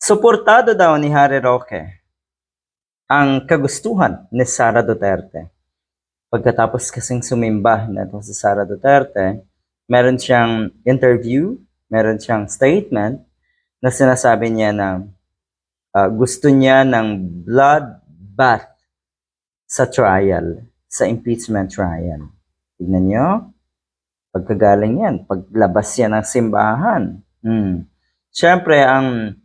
Suportado daw ni Harry Roque ang kagustuhan ni Sara Duterte. Pagkatapos kasing sumimba na si Sara Duterte, meron siyang interview, meron siyang statement na sinasabi niya na ah, gusto niya ng blood bath sa trial, sa impeachment trial. Tignan niyo, pagkagaling yan, paglabas yan ng simbahan. Hmm. Siyempre, ang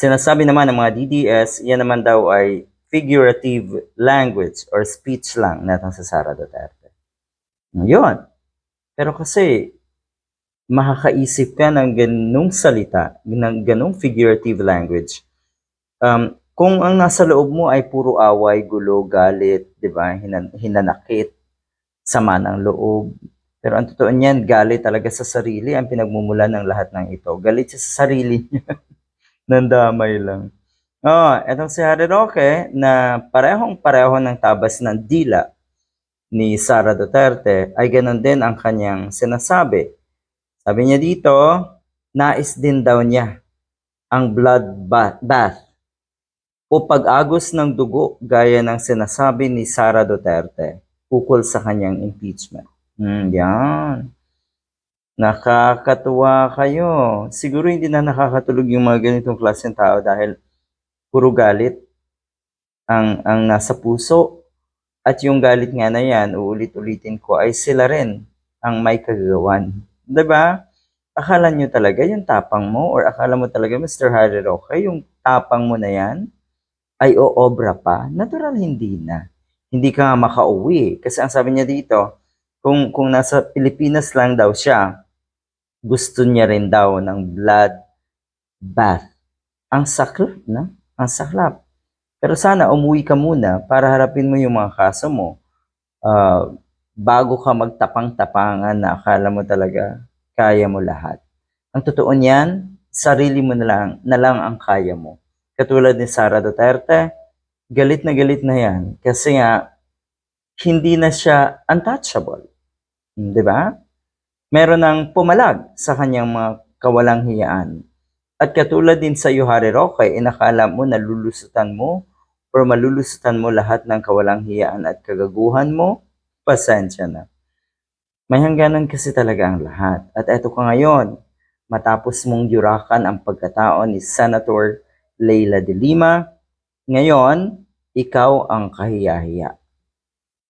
sinasabi naman ng mga DDS, yan naman daw ay figurative language or speech lang natang sa Sara Duterte. Yun. Pero kasi, makakaisip ka ng ganung salita, ng ganung figurative language. Um, kung ang nasa loob mo ay puro away, gulo, galit, di ba, hinan- hinanakit, sama ng loob. Pero ang totoo niyan, galit talaga sa sarili ang pinagmumula ng lahat ng ito. Galit sa sarili niya. Nandamay lang. Oh, etong si Harry Roque na parehong-pareho ng tabas ng dila ni Sara Duterte ay ganun din ang kanyang sinasabi. Sabi niya dito, nais din daw niya ang blood ba- bath o pag-agos ng dugo gaya ng sinasabi ni Sara Duterte ukol sa kanyang impeachment. Hmm, yan. Nakakatuwa kayo. Siguro hindi na nakakatulog yung mga ganitong klaseng tao dahil puro galit ang, ang nasa puso. At yung galit nga na yan, uulit-ulitin ko, ay sila rin ang may kagagawan. ba? Akala nyo talaga yung tapang mo or akala mo talaga Mr. Harry Roque, yung tapang mo na yan ay oobra pa? Natural hindi na. Hindi ka makauwi. Kasi ang sabi niya dito, kung, kung nasa Pilipinas lang daw siya, gusto niya rin daw ng blood bath. Ang saklap na, ang saklap. Pero sana umuwi ka muna para harapin mo yung mga kaso mo ah, bago ka magtapang-tapangan na akala mo talaga kaya mo lahat. Ang totoo niyan, sarili mo na lang, na lang ang kaya mo. Katulad ni Sara Duterte, galit na galit na yan kasi nga hindi na siya untouchable. Hmm, Di ba? Meron ng pumalag sa kanyang mga kawalang hiyaan. At katulad din sa iyo, Harry Roque, inakala mo na lulusutan mo or malulusutan mo lahat ng kawalang hiyaan at kagaguhan mo, pasensya na. May hangganan kasi talaga ang lahat. At eto ka ngayon, matapos mong yurakan ang pagkatao ni Senator Leila de Lima, ngayon, ikaw ang kahiyahiya.